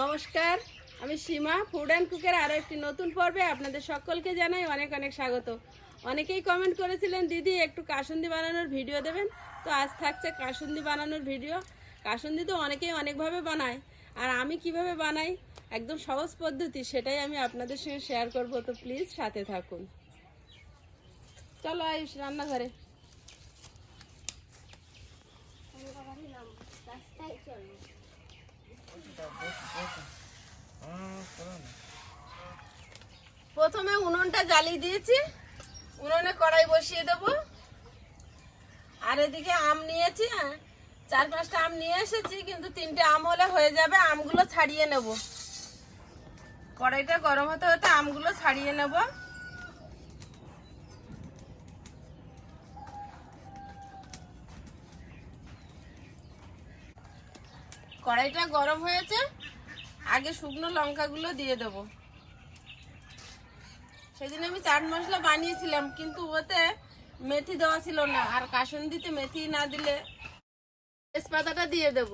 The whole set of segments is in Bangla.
নমস্কার, আমি সীমা ফুড অ্যান্ড কুকের আরও একটি নতুন পর্বে আপনাদের সকলকে জানাই অনেক অনেক স্বাগত। অনেকেই কমেন্ট করেছিলেন, দিদি, একটু কাসুন্দি বানানোর ভিডিও দেবেন? তো আজ থাকছে কাসুন্দি বানানোর ভিডিও কাসুন্দি তো অনেকেই অনেকভাবে বানায়। আর আমি কীভাবে বানাই? একদম সহজ পদ্ধতি, সেটাই আমি আপনাদের সঙ্গে শেয়ার করব। তো প্লিজ সাথে থাকুন। চলো আয়ুষ, রান্নাঘরে। প্রথমে উনুনটা জ্বালিয়ে দিয়েছি। উনুনে কড়াই বসিয়ে দেবো। আর এদিকে আম নিয়েছি হ্যাঁ। চার পাঁচটা আম নিয়ে এসেছি, কিন্তু তিনটে আম হলে হয়ে যাবে, আমগুলো ছাড়িয়ে নেব। কড়াইটা গরম হতে হতে আমগুলো ছাড়িয়ে নেব। কড়াইটা গরম হয়েছে, আগে শুকনো লঙ্কাগুলো দিয়ে দেবো। সেদিন আমি চাট মশলা বানিয়েছিলাম, কিন্তু ওতে মেথি দেওয়া ছিল না, আর কাসুন্দিতে মেথি না দিলে তেজপাতাটা দিয়ে দেব।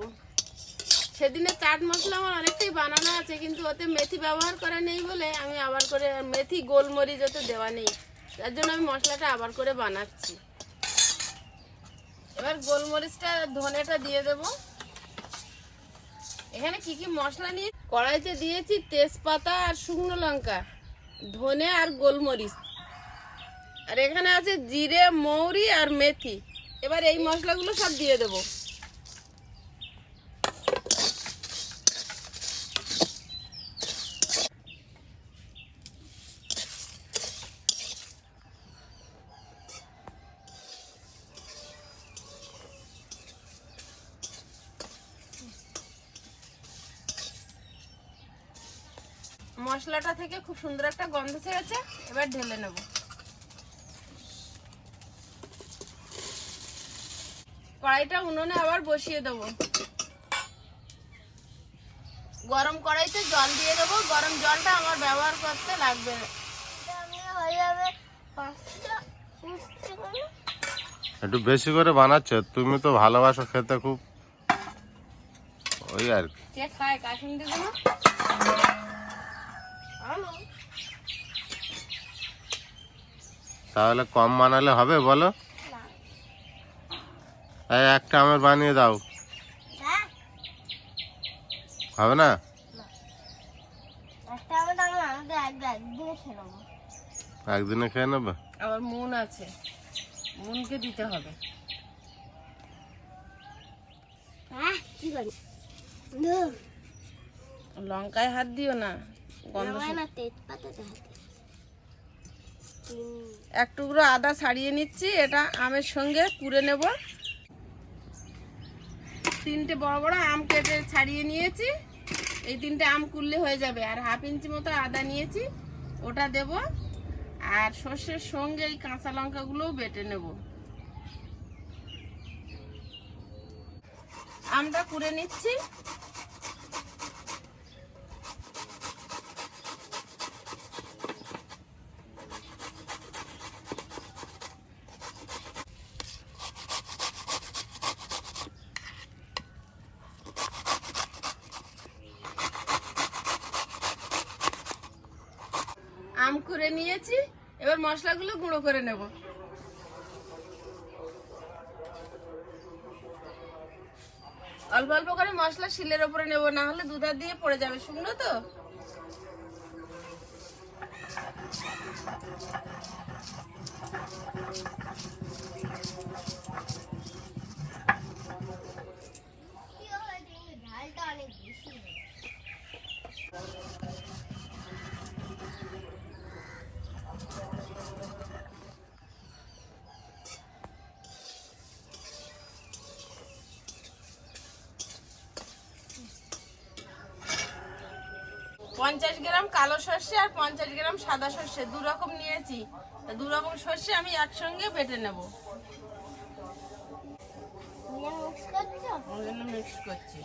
সেদিনে চাট মশলা আমার অনেকটাই বানানো আছে, কিন্তু ওতে মেথি ব্যবহার করা নেই বলে আমি আবার করে, মেথি গোলমরিচ ওতে দেওয়া নেই। তার জন্য আমি মশলাটা আবার করে বানাচ্ছি। এবার গোলমরিচটা ধনেটা দিয়ে দেব। এখানে কি কি মশলা নিয়ে কড়াইতে দিয়েছি? তেজপাতা আর শুকনো লঙ্কা, ধনে আর গোলমরিচ। আর এখানে আছে জিরে, মৌরি আর মেথি। এবার এই মশলাগুলো সব দিয়ে দেব। মশলাটা থেকে খুব সুন্দর একটা গন্ধ ছেড়েছে এবার ঢেলে নেব। কড়াইটা উনুনে আবার বসিয়ে দেবো। গরম কড়াইতে জল দিয়ে দেবো গরম জলটা আমার ব্যবহার করতে লাগবে। একটু বেশি করে বানাচ্ছ? তুমি তো ভালোবাসো খেতে খুব। ওই আর কি। খায়? গুলো তাহলে কম বানালে হবে বলো? একটা আমের বানিয়ে দাও। হবে না? একদিনে খেয়ে নেবে। আবার মুন আছে। মুনকে দিতে হবে। লঙ্কায় হাত দিও না। এক টুকরো আদা ছাড়িয়ে নিচ্ছি এটা আমের সঙ্গে কুড়ে নেব। তিনটে বড় বড় আম কেটে ছাড়িয়ে নিয়েছি। এই তিনটে আম কুললে হয়ে যাবে। আর হাফ ইঞ্চি মতো আদা নিয়েছি ওটা দেব। আর সর্ষের সঙ্গে এই কাঁচা লঙ্কাগুলোও বেটে নেব। আমটা কুড়ে নিচ্ছি আম করে নিয়েছি এবার মশলাগুলো গুঁড়ো করে নেব। অল্প অল্প করে মশলা শিলের ওপরে নেব, না হলে দুধা দিয়ে পড়ে যাবে, শুকনো তো? পঞ্চাশ গ্রাম কালো সর্ষে আর পঞ্চাশ গ্রাম সাদা সর্ষে দু রকম নিয়েছি। তা দু রকম সর্ষে আমি একসঙ্গে বেটে নেব। মিক্স করছি।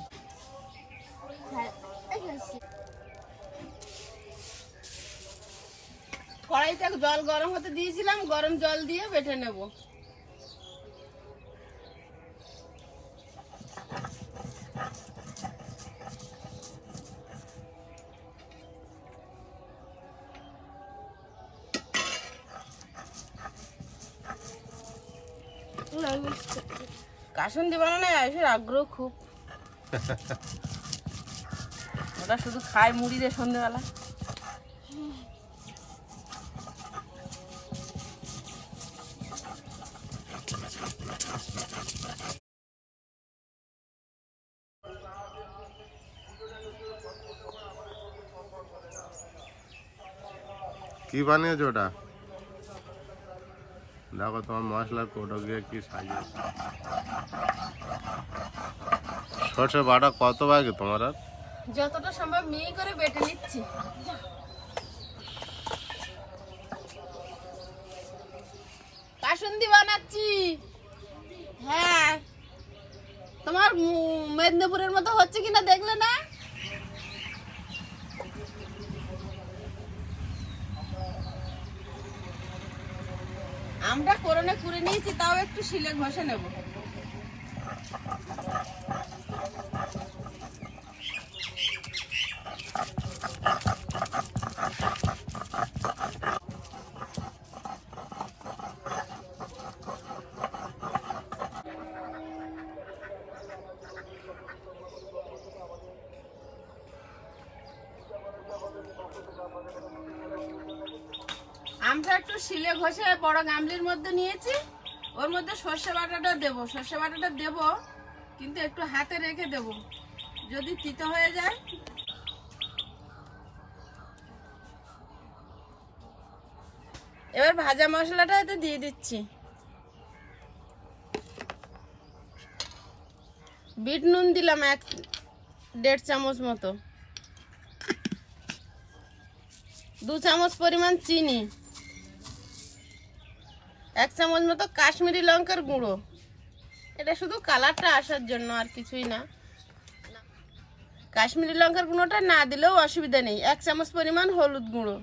কড়াইতে জল গরম হতে দিয়েছিলাম গরম জল দিয়ে বেটে নেব। কাসুন্দি বানানোয় আয়ুষের আগ্রহ খুব। ওটা শুধু খায় মুড়ি দিয়ে সন্ধ্যেবেলা কি বানিয়েছো ওটা? দেখো তোমার মশলার কোটো গিয়ে কি সাজিয়েছে। সর্ষে বাটা কত বাকি তোমার আর? যতটা সম্ভব মিহি করে বেটে নিচ্ছি। কাসুন্দি বানাচ্ছি। হ্যাঁ। তোমার মেদিনীপুরের মতো হচ্ছে কিনা দেখলে না আমরা করোনা করে নিয়েছি তাও একটু শিলে ঘষে নেব। আমরা একটু শিলে ঘষে বড় গামলির মধ্যে নিয়েছি। ওর মধ্যে সর্ষে বাটাটা দেবো, সর্ষে বাটাটা দেবো, কিন্তু একটু হাতে রেখে দেবো। যদি তিতো হয়ে যায়। এবার ভাজা মশলাটা এতে দিয়ে দিচ্ছি। বিট নুন দিলাম এক, দেড় চামচ মতো। দু চামচ পরিমাণ চিনি। এক চামচ মতো কাশ্মীরি লঙ্কার গুঁড়ো। এটা শুধু কালারটা আসার জন্য আর কিছুই না। কাশ্মীরি লঙ্কার গুঁড়োটা না দিলেও অসুবিধা নেই। এক চামচ পরিমাণ হলুদ গুঁড়ো।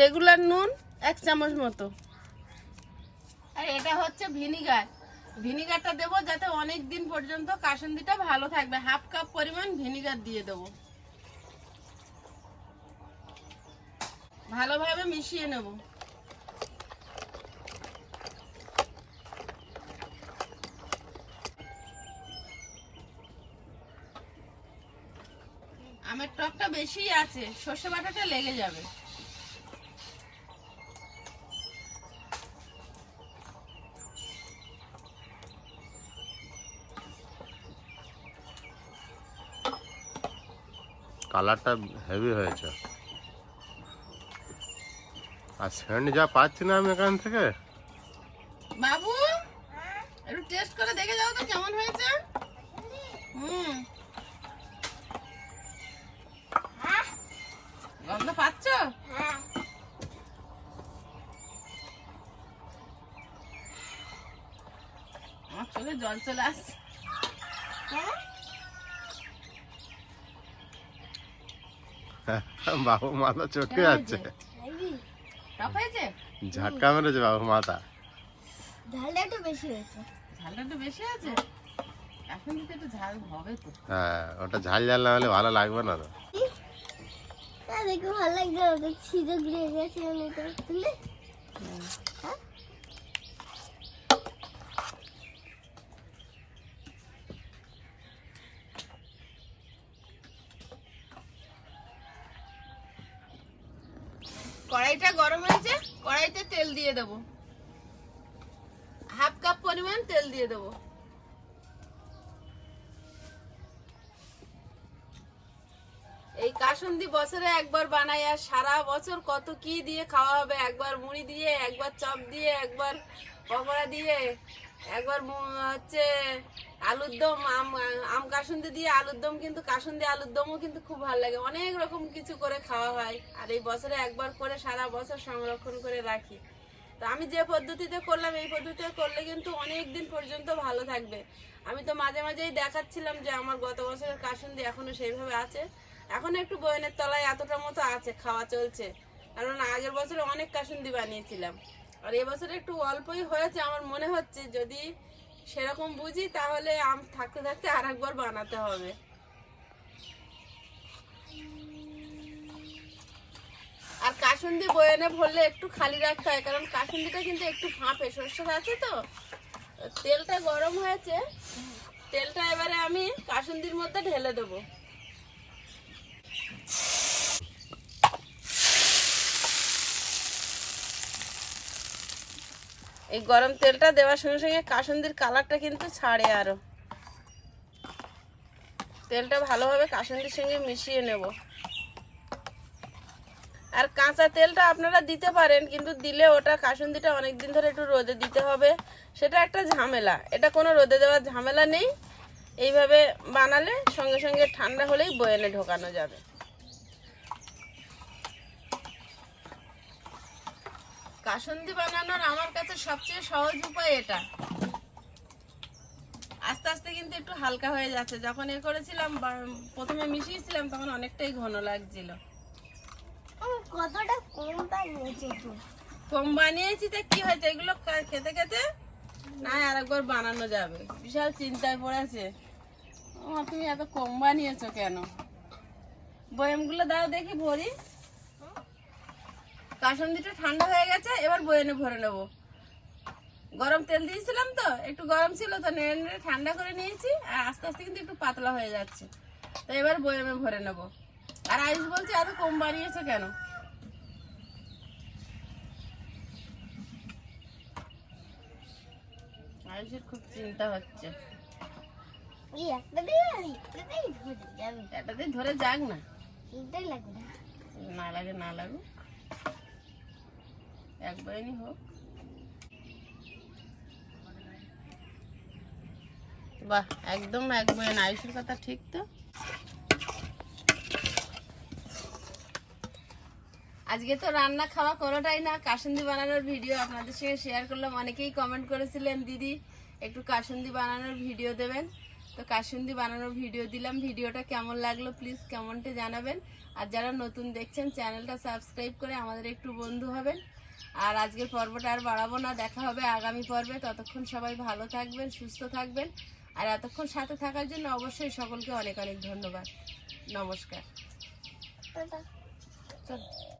রেগুলার নুন এক চামচ মতো। আর এটা হচ্ছে ভিনিগার। ভিনিগারটা দেবো যাতে অনেক দিন পর্যন্ত কাসুন্দিটা ভালো থাকবে। হাফ কাপ পরিমাণ ভিনিগার দিয়ে দেবো। ভালোভাবে মিশিয়ে নেব। আমের টকটা বেশি আছে সর্ষে বাটাটা লেগে যাবে। কালারটা হেভি হয়েছে। আর সেন্ট যা পাচ্ছি না আমি এখান থেকে? বাবু একটু টেস্ট করে দেখে যাও তো কেমন হয়েছে। হুম। গন্ধ পাচ্ছ? আমার চোখে জল চলে আসছে। বাবু মাথা চটকে যাচ্ছে হয়েছে? ঝাটকা মেরেছে বাবু মাথা। ঝালটা একটু বেশি হয়েছে। ঝালটা একটু বেশি আছে এখন একটু ঝাল হবে তো। হ্যাঁ ওটা ঝাল ঝাল না হলে ভালো লাগবে না তো। তা দেখে ভালো লাগছে ছিঁড়ে ঘুরে গেছে কড়াইটা গরম হয়েছে কড়াইতে তেল দিয়ে দেবো। হাফ কাপ পরিমাণ তেল দিয়ে দেব। কাসুন্দি বছরে একবার বানাই আর সারা বছর কত কি দিয়ে খাওয়া হবে? একবার মুড়ি দিয়ে, একবার চপ দিয়ে, একবার পকোড়া দিয়ে, একবার হচ্ছে আলুর দম, আম আম কাসুন্দি দিয়ে আলুর দম কিন্তু কাসুন্দি আলুর দমও কিন্তু খুব ভালো লাগে। অনেক রকম কিছু করে খাওয়া হয় আর এই বছরে একবার করে সারা বছর সংরক্ষণ করে রাখি। তো আমি যে পদ্ধতিতে করলাম, এই পদ্ধতিতে করলে কিন্তু অনেক দিন পর্যন্ত ভালো থাকবে। আমি তো মাঝে মাঝেই দেখাচ্ছিলাম যে আমার গত বছরের কাসুন্দি এখনও সেইভাবে আছে। এখন একটু বয়নের তলায় এতটা মতো আছে, খাওয়া চলছে। কারণ আগের বছরে অনেক কাসুন্দি বানিয়েছিলাম। আর এবছরে একটু অল্পই হয়েছে, আমার মনে হচ্ছে যদি সেরকম বুঝি তাহলে আম থাকতে থাকতে আর একবার বানাতে হবে। আর কাসুন্দি বয়ানে ভরলে একটু খালি রাখতে হয়, কারণ কাসুন্দিটা কিন্তু একটু ফাঁপে সর্ষের আছে তো। তেলটা গরম হয়েছে, তেলটা এবারে আমি কাসুন্দির মধ্যে ঢেলে দেবো। এই গরম তেলটা দেওয়ার সঙ্গে সঙ্গে কাসন্দির কালারটা কিন্তু ছাড়ে আরও। তেলটা ভালোভাবে কাসন্দির সঙ্গে মিশিয়ে নেব। আর কাঁচা তেলটা আপনারা দিতে পারেন, কিন্তু দিলে ওটা কাসুন্দিটা অনেক দিন ধরে একটু রোদে দিতে হবে। সেটা একটা ঝামেলা। এটা কোনো রোদে দেওয়ার ঝামেলা নেই। এইভাবে বানালে সঙ্গে সঙ্গে ঠান্ডা হলেই বয়েনে ঢোকানো যাবে। কাসুন্দি বানানোর আমার কাছে সবচেয়ে সহজ উপায় এটা। আস্তে আস্তে কিন্তু একটু হালকা হয়ে যাচ্ছে। যখন এ করেছিলাম প্রথমে মিশিয়েছিলাম তখন অনেকটাই ঘন লাগছিল। কতটা কম বানিয়েছি তো। কম বানিয়েছি তো কি হয়েছে? এগুলো খেতে খেতে না আরেকবার বানানো যাবে। বিশাল চিন্তায় পড়েছে। তুমি এত কম বানিয়েছো কেন? বয়ামগুলো দাও দেখি ভরি। কাসন্দিটা ঠান্ডা হয়ে গেছে এবার বয়ানে ভরে নেব। গরম তেল দিয়েছিলাম তো একটু গরম ছিল তো নেড়ে নেড়ে ঠান্ডা করে নিয়েছি আর আস্তে আস্তে কিন্তু একটু পাতলা হয়ে যাচ্ছে। তো এবার বয়ামে ভরে নেব। আর আয়ুষ বলছে এত কম বাড়িয়েছে কেন? আয়ুষের খুব চিন্তা হচ্ছে। একটাতেই ধরে যাক না। না না লাগে না লাগুক। একবারই হোক। বাহ, একদম একবার আয়ুষের কথা ঠিক তো? আজকে তো রান্না খাওয়া কোনোটাই না, কাসুন্দি বানানোর ভিডিও আপনাদের সঙ্গে শেয়ার করলাম। অনেকেই কমেন্ট করেছিলেন, দিদি, একটু কাসুন্দি বানানোর ভিডিও দেবেন। তো কাসুন্দি বানানোর ভিডিও দিলাম। ভিডিওটা কেমন লাগল প্লিজ কেমনটা জানাবেন। আর যারা নতুন দেখছেন, চ্যানেলটা সাবস্ক্রাইব করে আমাদের একটু বন্ধু হবেন। আর আজকের পর্বটা আর বাড়াবো না দেখা হবে আগামী পর্বে। ততক্ষণ সবাই ভালো থাকবেন সুস্থ থাকবেন। আর এতক্ষণ সাথে থাকার জন্য অবশ্যই সকলকে অনেক অনেক ধন্যবাদ। নমস্কার। চল।